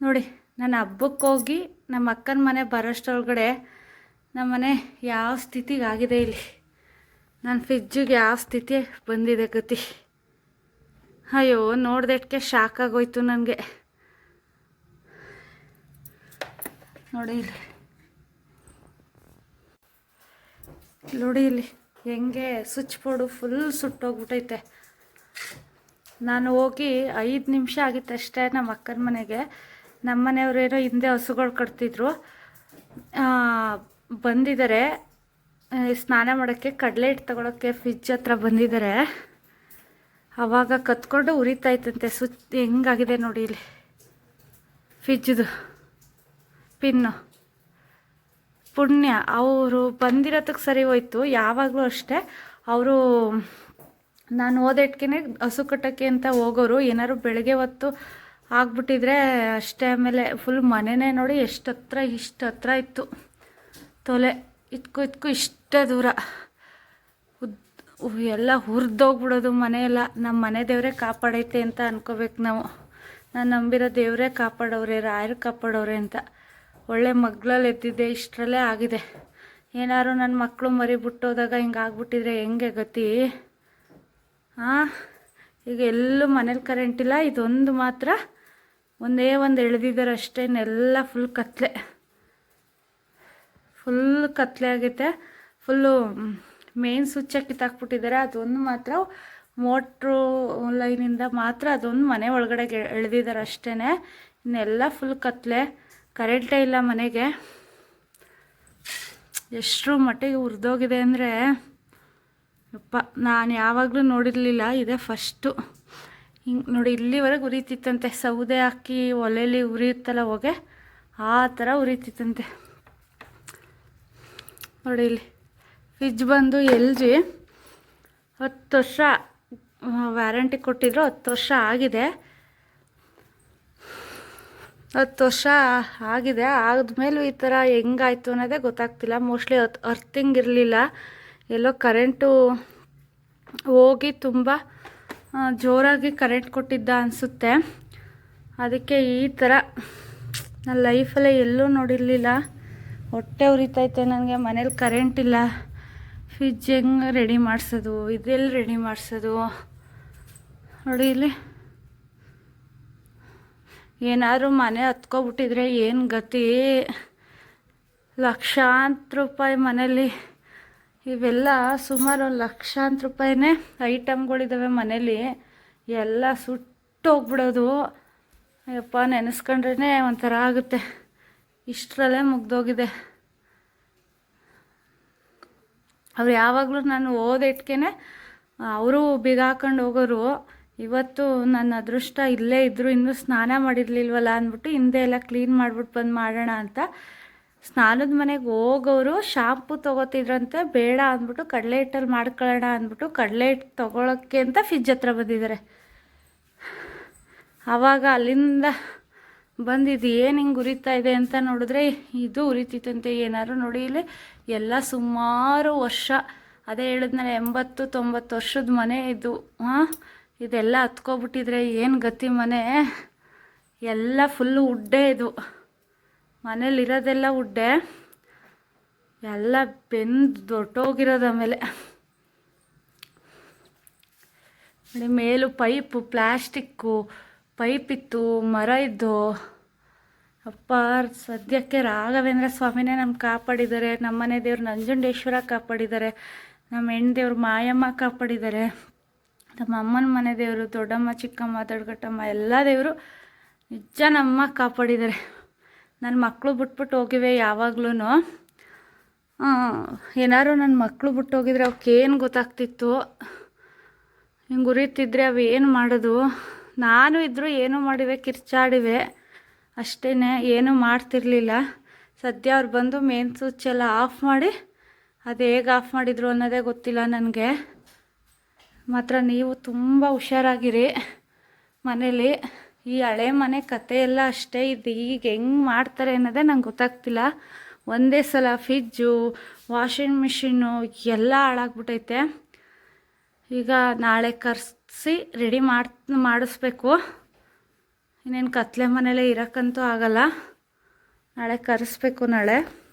ನೋಡಿ ನಾನು ಹಬ್ಬಕ್ಕೆ ಹೋಗಿ ನಮ್ಮ ಅಕ್ಕನ ಮನೆ ಬರೋಷ್ಟರೊಳಗಡೆ ನಮ್ಮ ಮನೆ ಯಾವ ಸ್ಥಿತಿಗೆ ಆಗಿದೆ ಇಲ್ಲಿ? ನನ್ನ ಫ್ರಿಜ್ಜಿಗೆ ಯಾವ ಸ್ಥಿತಿ ಬಂದಿದೆ ಗತಿ? ಅಯ್ಯೋ ನೋಡ್ದೆಟ್ಗೆ ಶಾಕ್ ಆಗೋಯ್ತು ನನಗೆ. ನೋಡಿ ಇಲ್ಲಿ. ನೋಡಿ ಇಲ್ಲಿ, ಹೆಂಗೆ ಸ್ವಿಚ್ ಬೋರ್ಡು ಫುಲ್ ಸುಟ್ಟೋಗ್ಬಿಟ್ಟೈತೆ ನಾನು ಹೋಗಿ ಐದು ನಿಮಿಷ ಆಗಿತ್ತಷ್ಟೇ ನಮ್ಮ ಅಕ್ಕನ ಮನೆಗೆ. ನಮ್ಮ ಮನೆಯವ್ರೇನೋ ಹಿಂದೆ ಹಸುಗಳು ಕಟ್ತಿದ್ರು. ಬಂದಿದ್ದಾರೆ. ಸ್ನಾನ ಮಾಡೋಕ್ಕೆ ಕಡಲೆ ಹಿಟ್ಟು ತಗೊಳಕ್ಕೆ ಫ್ರಿಜ್ ಹತ್ರ ಬಂದಿದ್ದಾರೆ. ಅವಾಗ ಕತ್ಕೊಂಡು ಉರಿತಾಯ್ತಂತೆ ಸ್ವಿಚ್ ಹೆಂಗಾಗಿದೆ ನೋಡಿ ಇಲ್ಲಿ. ಫ್ರಿಜ್ದು ಪಿನ್ನು ಪುಣ್ಯ. ಅವರು ಬಂದಿರೋದಕ್ಕೆ ಸರಿ ಹೋಯ್ತು. ಯಾವಾಗಲೂ ಅಷ್ಟೇ. ಅವರು, ನಾನು ಓದಿಟ್ಕೆ ಹಸು ಕಟ್ಟೋಕ್ಕೆ ಅಂತ ಹೋಗೋರು. ಏನಾದ್ರು ಬೆಳಗ್ಗೆ ಹೊತ್ತು ಆಗ್ಬಿಟ್ಟಿದ್ರೆ ಅಷ್ಟೇ, ಆಮೇಲೆ ಫುಲ್ ಮನೆನೇ ನೋಡಿ ಎಷ್ಟು ಹತ್ರ ಇಷ್ಟು ಹತ್ರ ಇತ್ತು. ತೊಲೆ ಇದ್ಕು ಇದ್ಕು ಇಷ್ಟೇ ದೂರ. ಉದ್, ಎಲ್ಲ ಹುರಿದೋಗ್ಬಿಡೋದು ಮನೆಯೆಲ್ಲ. ನಮ್ಮ ಮನೆ ದೇವರೇ ಕಾಪಾಡೈತೆ ಅಂತ ಅನ್ಕೋಬೇಕು ನಾವು. ನಾನು ನಂಬಿರೋ ದೇವರೇ ಕಾಪಾಡೋರೆ ರಾಯರು ಕಾಪಾಡೋರೆ ಅಂತ. ಒಳ್ಳೆ ಮಗ್ಳಲ್ಲಿ ಎದ್ದಿದ್ದೆ, ಇಷ್ಟರಲ್ಲೇ ಆಗಿದೆ. ಏನಾದ್ರು ನನ್ನ ಮಕ್ಕಳು ಮರಿ ಬಿಟ್ಟೋದಾಗ ಹಿಂಗೆ ಆಗ್ಬಿಟ್ಟಿದ್ರೆ ಹೆಂಗೆ ಗತಿ? ಹಾಂ ಈಗ ಎಲ್ಲೂ ಮನೇಲಿ ಕರೆಂಟ್ ಇಲ್ಲ, ಇದೊಂದು ಮಾತ್ರ. ಒಂದೇ ಒಂದು ಎಳೆದಿದ್ದಾರೆ ಅಷ್ಟೇ ಇನ್ನೆಲ್ಲ ಫುಲ್ ಕತ್ಲೆ. ಫುಲ್ ಕತ್ಲೆ ಆಗುತ್ತೆ ಫುಲ್ಲು ಮೇನ್ ಸ್ವಿಚ್ಚ ಕಿತ್ತಾಕ್ಬಿಟ್ಟಿದ್ದಾರೆ ಅದೊಂದು ಮಾತ್ರ ಮೋಟ್ರು ಲೈನಿಂದ ಮಾತ್ರ ಅದೊಂದು ಮನೆ ಒಳಗಡೆ ಎಳೆದಿದ್ದಾರೆ ಅಷ್ಟೇ ಇನ್ನೆಲ್ಲ ಫುಲ್ ಕತ್ಲೆ. ಕರೆಂಟೇ ಇಲ್ಲ ಮನೆಗೆ. ಎಷ್ಟರ ಮಟ್ಟಿಗೆ ಉರಿದೋಗಿದೆ ಅಂದರೆ, ಯಪ್ಪ, ನಾನು ಯಾವಾಗಲೂ ನೋಡಿರಲಿಲ್ಲ, ಇದೇ ಫಸ್ಟು ಹಿಂಗೆ ನೋಡಿ ಇಲ್ಲಿವರೆಗೆ ಉರಿತಿತ್ತಂತೆ. ಸೌದೆ ಹಾಕಿ ಒಲೆಯಲ್ಲಿ ಉರಿಯುತ್ತಲ್ಲ ಹೊಗೆ, ಆ ಥರ ಉರಿತಿತ್ತಂತೆ. ನೋಡಿ ಇಲ್ಲಿ ಫ್ರಿಜ್ ಬಂದು ಎಲ್ ಜಿ ಹತ್ತು ವರ್ಷ ವ್ಯಾರಂಟಿ ಕೊಟ್ಟಿದ್ರು ಹತ್ತು ವರ್ಷ ಆಗಿದೆ. ಹತ್ತು ವರ್ಷ ಆಗಿದೆ. ಆದ್ಮೇಲೂ ಈ ಥರ ಹೆಂಗಾಯ್ತು ಅನ್ನೋದೇ ಗೊತ್ತಾಗ್ತಿಲ್ಲ. ಮೋಸ್ಟ್ಲಿ ಅತ್ ಅರ್ಥಿಂಗ್ ಇರಲಿಲ್ಲ. ಎಲ್ಲೋ ಕರೆಂಟು ಹೋಗಿ ತುಂಬ ಜೋರಾಗಿ ಕರೆಂಟ್ ಕೊಟ್ಟಿದ್ದ ಅನಿಸುತ್ತೆ. ಅದಕ್ಕೆ ಈ ಥರ ನನ್ನ ಲೈಫಲ್ಲೇ ಎಲ್ಲೂ ನೋಡಿರಲಿಲ್ಲ. ಹೊಟ್ಟೆ ಉರಿತೈತೆ ನನಗೆ, ಮನೇಲಿ ಕರೆಂಟ್ ಇಲ್ಲ. ಫ್ರಿಜ್ ಹೆಂಗೆ ರೆಡಿ ಮಾಡಿಸೋದು ಇದೆಲ್ಲಿ ರೆಡಿ ಮಾಡಿಸೋದು. ನೋಡಿ ಇಲ್ಲಿ. ಏನಾದರೂ ಮನೆ ಹತ್ಕೊಬಿಟ್ಟಿದ್ರೆ ಏನು ಗತಿ? ಲಕ್ಷಾಂತರ ರೂಪಾಯಿ ಮನೇಲಿ. ಇವೆಲ್ಲ ಸುಮಾರು ಒಂದು ಲಕ್ಷಾಂತರ ರೂಪಾಯಿನೇ ಐಟಮ್ಗಳಿದ್ದಾವೆ ಮನೇಲಿ. ಎಲ್ಲ ಸುಟ್ಟೋಗ್ಬಿಡೋದು. ಅಯ್ಯಪ್ಪ ನೆನೆಸ್ಕೊಂಡ್ರೇ ಒಂಥರ ಆಗುತ್ತೆ. ಇಷ್ಟರಲ್ಲೇ ಮುಗ್ದೋಗಿದೆ. ಅವ್ರು ಯಾವಾಗಲೂ ನಾನು ಓದಿಟ್ಕೆನೆ ಅವರು ಬೀಗ ಹಾಕೊಂಡು ಹೋಗೋರು. ಇವತ್ತು ನನ್ನ ಅದೃಷ್ಟ ಇಲ್ಲೇ ಇದ್ದರು ಇನ್ನೂ ಸ್ನಾನ ಮಾಡಿರಲಿಲ್ವಲ್ಲ ಅಂದ್ಬಿಟ್ಟು ಹಿಂದೆ ಎಲ್ಲ ಕ್ಲೀನ್ ಮಾಡಿಬಿಟ್ಟು ಬಂದು ಮಾಡೋಣ ಅಂತ ಸ್ನಾನದ ಮನೆಗೆ ಹೋಗೋರು ಶಾಂಪು ತೊಗೋತಿದ್ರಂತೆ, ಬೇಡ ಅಂದ್ಬಿಟ್ಟು ಕಡಲೆ ಹಿಟ್ಟಲ್ಲಿ ಮಾಡ್ಕೊಳ್ಳೋಣ ಅಂದ್ಬಿಟ್ಟು ಕಡಲೆ ಹಿಟ್ಟು ತೊಗೊಳಕ್ಕೆ ಅಂತ ಫ್ರಿಜ್ ಹತ್ರ ಬಂದಿದ್ದಾರೆ. ಆವಾಗ ಅಲ್ಲಿಂದ ಬಂದಿದ್ದು ಏನು ಹಿಂಗೆ ಉರಿತಾ ಇದೆ ಅಂತ ನೋಡಿದ್ರೆ ಇದು ಉರಿತಿತ್ತಂತೆ, ಏನಾದ್ರು ನೋಡಿ ಇಲ್ಲಿ ಎಲ್ಲ ಸುಮಾರು ವರ್ಷ, ಅದೇ ಹೇಳಿದ್ನಲ್ಲ ಎಂಬತ್ತು ತೊಂಬತ್ತು ವರ್ಷದ ಮನೆ ಇದು ಹಾಂ ಇದೆಲ್ಲ ಹತ್ಕೊಬಿಟ್ಟಿದ್ರೆ ಏನು ಗತಿ ಮನೆ? ಎಲ್ಲ ಫುಲ್ಲು ಉಡ್ಡೆ ಇದು. ಮನೇಲಿರೋದೆಲ್ಲ ಉಡ್ಡೆ. ಎಲ್ಲ ಬೆಂದು ದೊಡ್ಡೋಗಿರೋದು ಆಮೇಲೆ. ನೋಡಿ ಮೇಲು ಪೈಪು ಪ್ಲ್ಯಾಸ್ಟಿಕ್ಕು ಪೈಪ್ ಇತ್ತು ಮರ ಇದ್ದು. ಅಪ್ಪ, ಸದ್ಯಕ್ಕೆ ರಾಘವೇಂದ್ರ ಸ್ವಾಮಿನೇ ನಮ್ಮ ಕಾಪಾಡಿದ್ದಾರೆ. ನಮ್ಮನೆ ದೇವ್ರು ನಂಜುಂಡೇಶ್ವರ ಕಾಪಾಡಿದ್ದಾರೆ. ನಮ್ಮ ಹೆಣ್ಣು ದೇವ್ರು ಮಾಯಮ್ಮ ಕಾಪಾಡಿದ್ದಾರೆ. ನಮ್ಮ ಅಮ್ಮನ ಮನೆ ದೇವರು, ದೊಡ್ಡಮ್ಮ, ಚಿಕ್ಕಮ್ಮ, ದೊಡ್ಡಗಟ್ಟಮ್ಮ, ಎಲ್ಲ ದೇವರು ನಿಜ ನಮ್ಮ ಕಾಪಾಡಿದ್ದಾರೆ. ನನ್ನ ಮಕ್ಕಳು ಬಿಟ್ಬಿಟ್ಟು ಹೋಗಿವೆ ಯಾವಾಗ್ಲೂ ಏನಾದ್ರು ನನ್ನ ಮಕ್ಕಳು ಬಿಟ್ಟು ಹೋಗಿದ್ರೆ ಅವಕ್ಕೇನು ಗೊತ್ತಾಗ್ತಿತ್ತು? ಹಿಂಗೆ ಉರಿತಿದ್ರೆ ಅವು ಏನು ಮಾಡೋದು? ನಾನು ಇದ್ದರೂ ಏನೂ ಮಾಡಿವೆ, ಕಿರ್ಚಾಡಿವೆ. ಅಷ್ಟೇ ಏನೂ ಮಾಡ್ತಿರ್ಲಿಲ್ಲ. ಸದ್ಯ ಅವ್ರು ಬಂದು ಮೇನ್ ಸ್ವಿಚ್ ಎಲ್ಲ ಆಫ್ ಮಾಡಿ ಅದು ಹೇಗೆ ಆಫ್ ಮಾಡಿದ್ರು ಅನ್ನೋದೇ ಗೊತ್ತಿಲ್ಲ ನನಗೆ. ಮಾತ್ರ ನೀವು ತುಂಬ ಹುಷಾರಾಗಿರಿ ಮನೇಲಿ. ಈ ಹಳೆ ಮನೆ ಕತೆ ಎಲ್ಲ ಅಷ್ಟೇ ಇದು. ಈಗ ಹೆಂಗೆ ಮಾಡ್ತಾರೆ ಅನ್ನೋದೇ ನಂಗೆ ಗೊತ್ತಾಗ್ತಿಲ್ಲ. ಒಂದೇ ಸಲ ಫ್ರಿಜ್ಜು, ವಾಷಿಂಗ್ ಮಿಷಿನ್ನು ಎಲ್ಲ ಹಾಳಾಗ್ಬಿಟ್ಟೈತೆ ಈಗ ನಾಳೆ ಕರೆಸಿ ರೆಡಿ ಮಾಡಿ, ಮಾಡಿಸ್ಬೇಕು. ಇನ್ನೇನು ಕತ್ಲೆ ಮನೇಲೇ ಇರೋಕ್ಕಂತೂ ಆಗಲ್ಲ. ನಾಳೆ ಕರೆಸ್ಬೇಕು ನಾಳೆ.